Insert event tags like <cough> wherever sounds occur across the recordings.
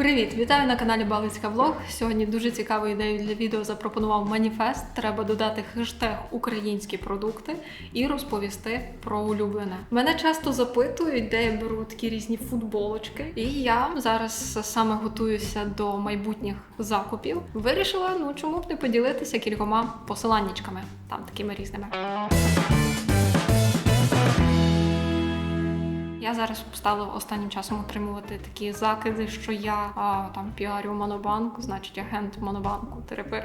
Привіт, вітаю на каналі Балицька Влог. Сьогодні дуже цікаву ідею для відео запропонував маніфест. Треба додати хештег українські продукти і розповісти про улюблене. Мене часто запитують, де я беру такі різні футболочки, і я зараз саме готуюся до майбутніх закупів. Вирішила, ну чому б не поділитися кількома посиланнячками, там такими різними. Я зараз стала останнім часом отримувати такі закиди, що я а, там піарю Монобанк, значить агент Монобанку. Терепи.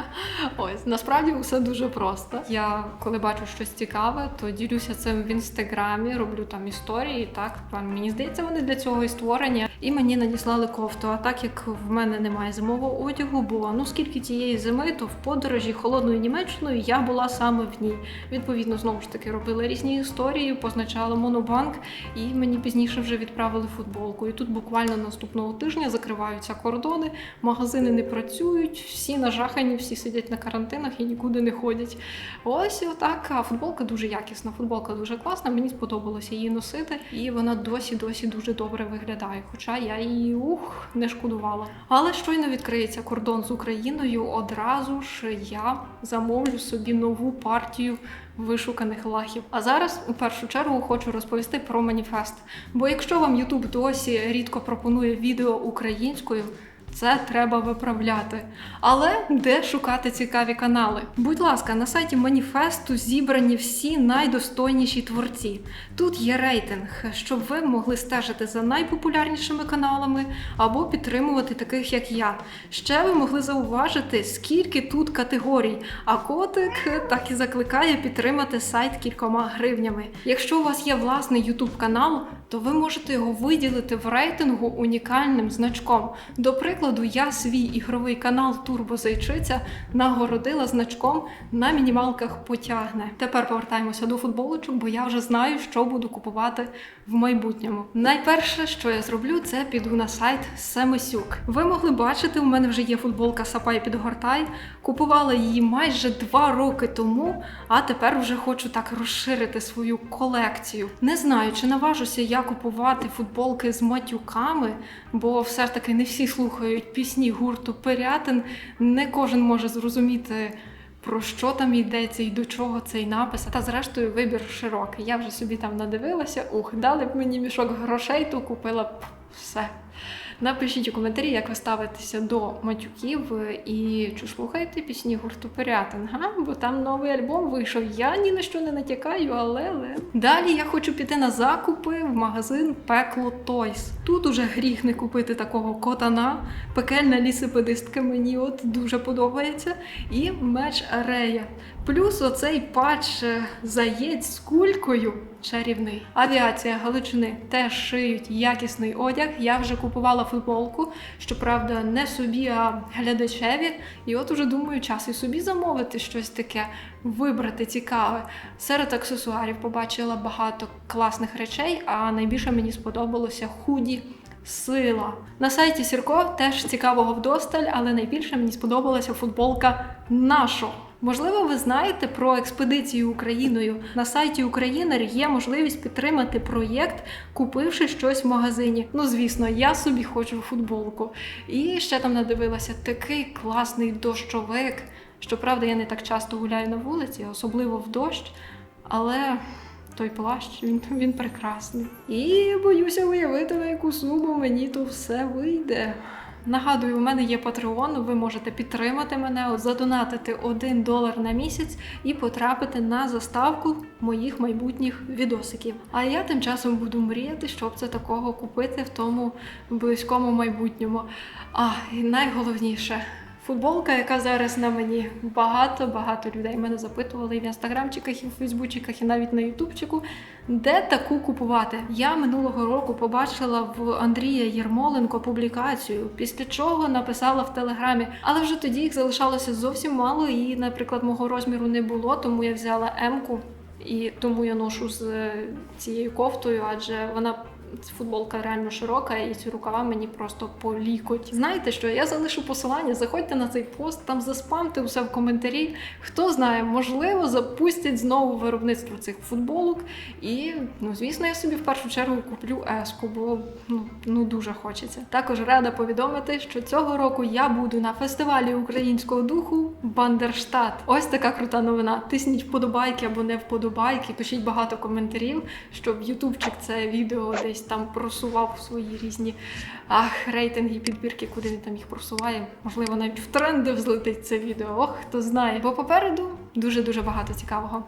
<laughs> Ось насправді все дуже просто. Я коли бачу щось цікаве, то ділюся цим в інстаграмі, роблю там історії. Так мені здається, вони для цього і створені. І мені надіслали кофту. А так як в мене немає зимового одягу, бо ну скільки тієї зими, то в подорожі холодною Німеччиною я була саме в ній. Відповідно, знову ж таки робила різні історії, позначала монобанк. І мені пізніше вже відправили футболку. І тут буквально наступного тижня закриваються кордони, магазини не працюють, всі нажахані, всі сидять на карантинах і нікуди не ходять. Ось отак. А футболка дуже якісна. Футболка дуже класна. Мені сподобалося її носити, і вона досі досі дуже добре виглядає. Хоча я її ух не шкодувала. Але щойно відкриється кордон з Україною, одразу ж я замовлю собі нову партію вишуканих лахів. А зараз у першу чергу хочу розповісти про маніфест. Бо якщо вам YouTube досі рідко пропонує відео українською. Це треба виправляти. Але де шукати цікаві канали? Будь ласка, на сайті маніфесту зібрані всі найдостойніші творці. Тут є рейтинг, щоб ви могли стежити за найпопулярнішими каналами або підтримувати таких, як я. Ще ви могли зауважити, скільки тут категорій. А котик так і закликає підтримати сайт кількома гривнями. Якщо у вас є власний YouTube канал, то ви можете його виділити в рейтингу унікальним значком. До прикладу, я свій ігровий канал Турбозайчиця нагородила значком на мінімалках потягне. Тепер повертаємося до футболочок, бо я вже знаю, що буду купувати в майбутньому. Найперше, що я зроблю, це піду на сайт Семисюк. Ви могли бачити, у мене вже є футболка Сапай підгортай. Купувала її майже два роки тому, а тепер вже хочу так розширити свою колекцію. Не знаю, чи наважуся я купувати футболки з матюками, бо все ж таки не всі слухають пісні гурту Пирятин. Не кожен може зрозуміти. Про що там йдеться і до чого цей напис? Та зрештою вибір широкий. Я вже собі там надивилася. Ух, дали б мені мішок грошей, то купила б все. Напишіть у коментарі, як ви ставитеся до матюків і чи слухаєте пісні гурту Перятинга, бо там новий альбом вийшов. Я ні на що не натякаю, але, але. Далі я хочу піти на закупи в магазин Пекло Тойс. Тут уже гріх не купити такого котана. Пекельна лісипедистка мені от дуже подобається. І меч Арея. Плюс оцей патч е, заєць з кулькою чарівний. Авіація Галичини теж шиють якісний одяг. Я вже купувала футболку, щоправда, не собі, а глядачеві. І от уже думаю, час і собі замовити щось таке, вибрати цікаве. Серед аксесуарів побачила багато класних речей, а найбільше мені сподобалося худі. Сила на сайті Сірко теж цікавого вдосталь, але найбільше мені сподобалася футболка нашо. Можливо, ви знаєте про експедицію Україною. На сайті Українер є можливість підтримати проєкт, купивши щось в магазині. Ну, звісно, я собі хочу футболку. І ще там надивилася такий класний дощовик. Щоправда, я не так часто гуляю на вулиці, особливо в дощ, але той плащ він, він прекрасний. І боюся уявити, на яку суму мені то все вийде. Нагадую, у мене є Patreon, ви можете підтримати мене, задонатити 1 долар на місяць і потрапити на заставку моїх майбутніх відосиків. А я тим часом буду мріяти, щоб це такого купити в тому близькому майбутньому. А і найголовніше. Футболка, яка зараз на мені багато-багато людей мене запитували і в інстаграмчиках, і в фейсбучиках, і навіть на ютубчику, де таку купувати. Я минулого року побачила в Андрія Єрмоленко публікацію, після чого написала в телеграмі, але вже тоді їх залишалося зовсім мало, і, наприклад, мого розміру не було, тому я взяла М-ку. І тому я ношу з цією кофтою, адже вона футболка реально широка, і ці рукава мені просто по лікоть. Знаєте що? Я залишу посилання, заходьте на цей пост, там заспамте усе в коментарі. Хто знає, можливо, запустять знову виробництво цих футболок. І, ну, звісно, я собі в першу чергу куплю еску, бо ну, ну дуже хочеться. Також рада повідомити, що цього року я буду на фестивалі українського духу Бандерштат. Ось така крута новина. Тисніть вподобайки або не вподобайки. Пишіть багато коментарів, щоб ютубчик це відео десь там просував свої різні ах, рейтинги, підбірки, куди він там їх просуває. Можливо, навіть в тренди взлетить це відео. Ох, хто знає. Бо попереду дуже дуже багато цікавого.